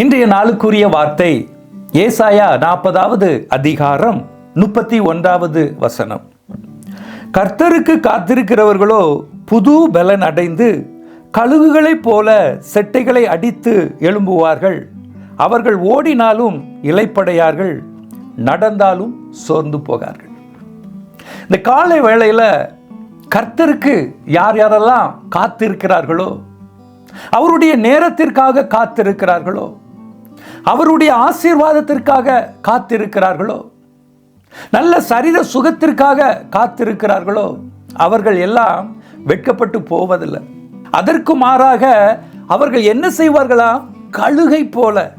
இன்றைய நாளுக்குரிய வார்த்தை ஏசாயா நாற்பதாவது அதிகாரம் முப்பத்தி ஒன்றாவது வசனம். கர்த்தருக்கு காத்திருக்கிறவர்களோ புது பலன் அடைந்து கழுகுகளைப் போல செட்டைகளை அடித்து எழும்புவார்கள். அவர்கள் ஓடினாலும் இலைப்படையார்கள் நடந்தாலும் சோர்ந்து போகார்கள். இந்த காலை வேளையில் கர்த்தருக்கு யார் யாரெல்லாம் காத்திருக்கிறார்களோ அவருடைய நேரத்திற்காக காத்திருக்கிறார்களோ அவருடைய ஆசீர்வாதத்திற்காக காத்திருக்கிறார்களோ? நல்ல சரீர சுகத்திற்காக காத்திருக்கிறார்களோ? அவர்கள் எல்லாம் வெட்கப்பட்டு போவதில்லை. அதற்கு மாறாக அவர்கள் என்ன செய்வார்களா? கழுகை போல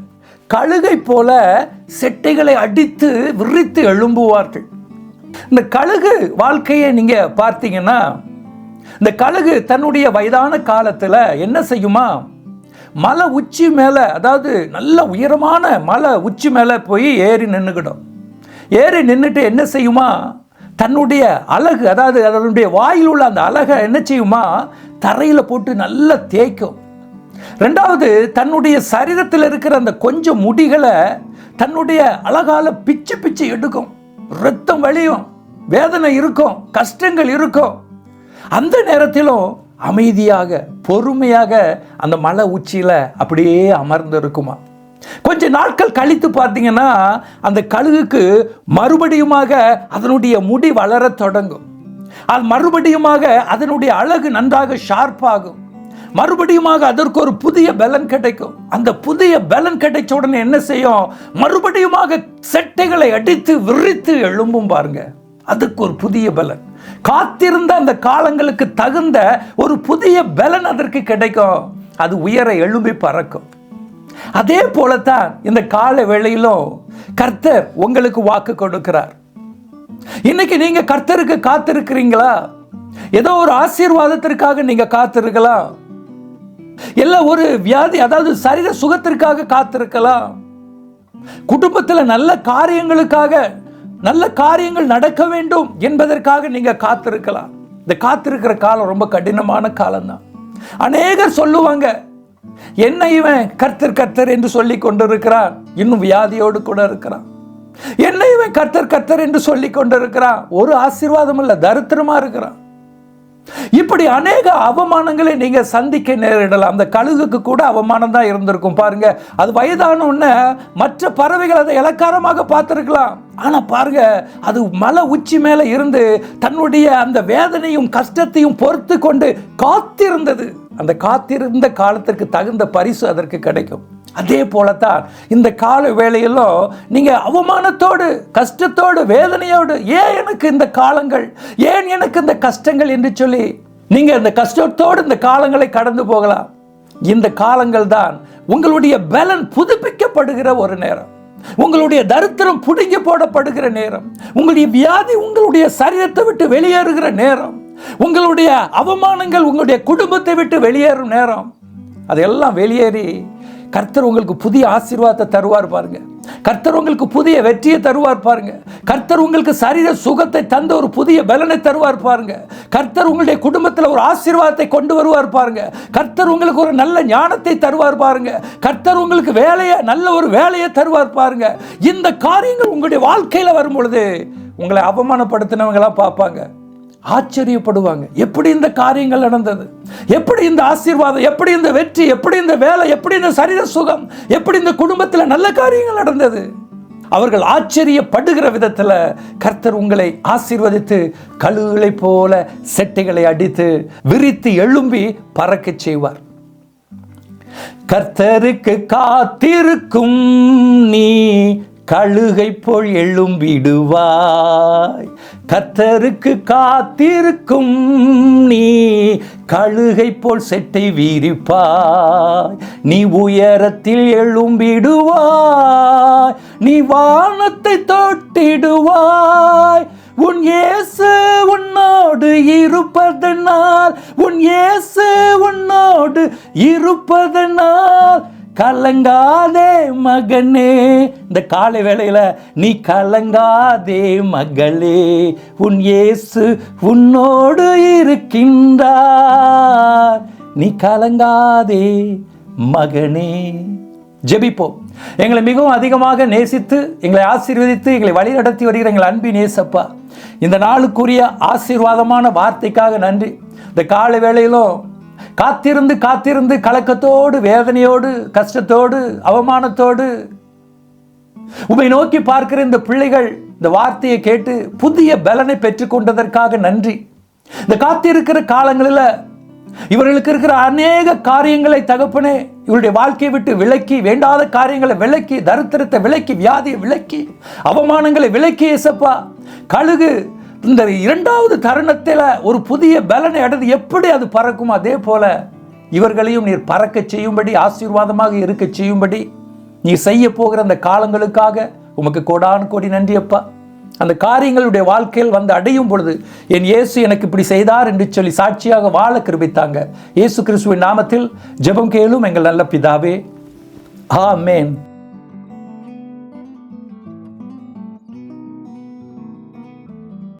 கழுகை போல செட்டைகளை அடித்து விரித்து எழும்புவார்கள். இந்த கழுகு வாழ்க்கையை நீங்க பார்த்தீங்கன்னா இந்த கழுகு தன்னுடைய வயதான காலத்தில் என்ன செய்யுமா? மலை உச்சி மேலே அதாவது நல்ல உயரமான மலை உச்சி மேலே போய் ஏறி நின்றுக்கிடும் ஏறி நின்றுட்டு என்ன செய்யுமா? தன்னுடைய அழகு அதாவது அதனுடைய வாயில் உள்ள அந்த அழகை என்ன செய்யுமா? தரையில் போட்டு நல்லா தேய்க்கும். ரெண்டாவது தன்னுடைய சரீரத்தில் இருக்கிற அந்த கொஞ்சம் முடிகளை தன்னுடைய அழகால பிச்சு பிச்சு எடுக்கும். ரத்தம் வழியும் வேதனை இருக்கும் கஷ்டங்கள் இருக்கும். அந்த நேரத்திலும் அமைதியாக பொறுமையாக அந்த மலை உச்சியில் அப்படியே அமர்ந்து இருக்குமா கொஞ்ச நாட்கள் கழித்து பார்த்தீங்கன்னா அந்த கழுகுக்கு மறுபடியுமாக அதனுடைய முடி வளரத் தொடங்கும். அது மறுபடியுமாக அதனுடைய அழகு நன்றாக ஷார்ப்பாகும். மறுபடியுமாக அதற்கு ஒரு புதிய பலன் கிடைக்கும். அந்த புதிய பலன் கிடைச்ச உடனே என்ன செய்யும்? மறுபடியுமாக செட்டைகளை அடித்து விரித்து எழும்பும் பாருங்க. அதுக்கு ஒரு புதிய பலன். காத்திருந்த அந்த காலங்களுக்கு தகுந்த ஒரு புதிய பலன் அதற்கு கிடைக்கும். அது உயர எழும்பி பறக்கும். அதே போலத்தான் இந்த கால வேளையிலும் கர்த்தர் உங்களுக்கு வாக்கு கொடுக்கிறார். இன்னைக்கு நீங்க கர்த்தருக்கு காத்திருக்கிறீங்களா? ஏதோ ஒரு ஆசீர்வாதத்திற்காக நீங்க காத்திருக்கலாம். இல்ல ஒரு வியாதி அதாவது சரீர சுகத்திற்காக காத்திருக்கலாம். குடும்பத்தில் நல்ல காரியங்களுக்காக நல்ல காரியங்கள் நடக்க வேண்டும் என்பதற்காக நீங்க காத்திருக்கலாம். இந்த காத்திருக்கிற காலம் ரொம்ப கடினமான காலம்தான். அநேகர் சொல்லுவாங்க என்ன இவன் கர்த்தர் கர்த்தர் என்று சொல்லி கொண்டிருக்கிறான்? இன்னும் வியாதியோடு கூட இருக்கிறான். என்ன இவன் கர்த்தர் கர்த்தர் என்று சொல்லி கொண்டிருக்கிறான்? ஒரு ஆசீர்வாதம் இல்லை தரித்திரமா இருக்கிறான். இப்படி அநேக அவமானங்களை நீங்க சந்திக்க நேரிடலாம். அந்த கழுகுக்கு கூட அவமானம் தான் இருந்திருக்கும் பாருங்க. அது வயதான உடனே மற்ற பறவைகள் அதை இலக்காரமாக பார்த்திருக்கலாம். ஆனா பாருங்க அது மலை உச்சி மேல இருந்து தன்னுடைய அந்த வேதனையும் கஷ்டத்தையும் பொறுத்து கொண்டு காத்திருந்தது. அந்த காத்திருந்த காலத்திற்கு தகுந்த பரிசு அதற்கு கிடைக்கும். அதே போலத்தான் இந்த கால வேளையிலும் நீங்கள் அவமானத்தோடு கஷ்டத்தோடு வேதனையோடு ஏன் எனக்கு இந்த காலங்கள் ஏன் எனக்கு இந்த கஷ்டங்கள் என்று சொல்லி நீங்கள் இந்த கஷ்டத்தோடு இந்த காலங்களை கடந்து போகலாம். இந்த காலங்கள் தான் உங்களுடைய பலன் புதுப்பிக்கப்படுகிற ஒரு நேரம். உங்களுடைய தரித்திரம் புடுங்கி போடப்படுகிற நேரம். உங்களுடைய வியாதி உங்களுடைய சரீரத்தை விட்டு வெளியேறுகிற நேரம். உங்களுடைய அவமானங்கள் உங்களுடைய குடும்பத்தை விட்டு வெளியேறும் நேரம். அதெல்லாம் வெளியேறி கர்த்தர் உங்களுக்கு புதிய ஆசீர்வாதத்தை தருவார் பாருங்க. கர்த்தர் உங்களுக்கு புதிய வெற்றியை தருவார் பாருங்க. கர்த்தர் உங்களுக்கு சரீர சுகத்தை தந்த ஒரு புதிய பலனை தருவார் பாருங்க. கர்த்தர் உங்களுடைய குடும்பத்தில் ஒரு ஆசீர்வாதத்தை கொண்டு வருவார் பாருங்க. கர்த்தர் உங்களுக்கு ஒரு நல்ல ஞானத்தை தருவார் பாருங்க. கர்த்தர் உங்களுக்கு வேலையை நல்ல ஒரு வேலையை தருவார் பாருங்க. இந்த காரியங்கள் உங்களுடைய வாழ்க்கையில் வரும் பொழுது உங்களை அவமானப்படுத்தினவங்களாம் பார்ப்பாங்க. ஆச்சரியப்படுவாங்க. எப்படி இந்த காரியங்கள் நடந்தது? எப்படி இந்த ஆசீர்வாதம்? எப்படி இந்த வெற்றி? எப்படி இந்த வேலை? எப்படி இந்த சரீர சுகம்? எப்படி இந்த குடும்பத்தில் நல்ல காரியங்கள் நடந்தது? அவர்கள் ஆச்சரியப்படுகிற விதத்தில் கர்த்தர் உங்களை ஆசீர்வதித்து கழுகுகளை போல செட்டைகளை அடித்து விரித்து எழும்பி பறக்கச் செய்வார். கர்த்தருக்கு காத்திருக்கும் நீ கழுகை போல் எழும் விடுவாய். கத்தருக்கு காத்திருக்கும் நீ கழுகை போல் செட்டை வீரிப்பாய். நீ உயரத்தில் எழும்பிடுவாய் நீ வானத்தை தொட்டிடுவாய். உன் இயேசு உன்னோடு இருப்பதனால் உன் இயேசு உன்னோடு இருப்பதனால் கலங்காதே மகனே. இந்த காலை வேளையில் நீ கலங்காதே மகளே. உன் இயேசு உன்னோடு இருக்கின்றார். நீ கலங்காதே மகனே. ஜெபிப்போம். எங்களை மிகவும் அதிகமாக நேசித்து எங்களை ஆசீர்வதித்து எங்களை வழிநடத்தி வருகிற எங்கள் அன்பின் நேசப்பா இந்த நாளுக்குரிய ஆசீர்வாதமான வார்த்தைக்காக நன்றி. இந்த காலை வேளையிலும் காத்திருந்து காத்திருந்து கலக்கத்தோடு வேதனையோடு கஷ்டத்தோடு அவமானத்தோடு உமை நோக்கி பார்க்கிற இந்த பிள்ளைகள் இந்த வார்த்தையை கேட்டு புதிய பலனை பெற்றுக்கொண்டதற்காக நன்றி. இந்த காத்திருக்கிற காலங்களில் இவர்களுக்கு இருக்கிற அநேக காரியங்களை தகப்பனே இவருடைய வாழ்க்கையை விட்டு விலக்கி வேண்டாத காரியங்களை விலக்கி தரித்திரத்தை விலக்கி வியாதியை விலக்கி அவமானங்களை விலக்கி இசப்பா கழுகு இந்த இரண்டாவது தருணத்தில் ஒரு புதிய பலனை அடைந்து எப்படி அது பறக்கும்? அதே போல இவர்களையும் நீர் பறக்க செய்யும்படி ஆசீர்வாதமாக இருக்க செய்யும்படி நீ செய்ய போகிற அந்த காலங்களுக்காக உமக்கு கோடான் கோடி நன்றி அப்பா அந்த காரியங்களுடைய வாழ்க்கையில் வந்து அடையும் பொழுது என் இயேசு எனக்கு இப்படி செய்தார் என்று சொல்லி சாட்சியாக வாழ கிருபித்தாங்க. இயேசு கிறிஸ்துவின் நாமத்தில் ஜெபம் கேளும் எங்கள் நல்ல பிதாவே. ஆ மேன்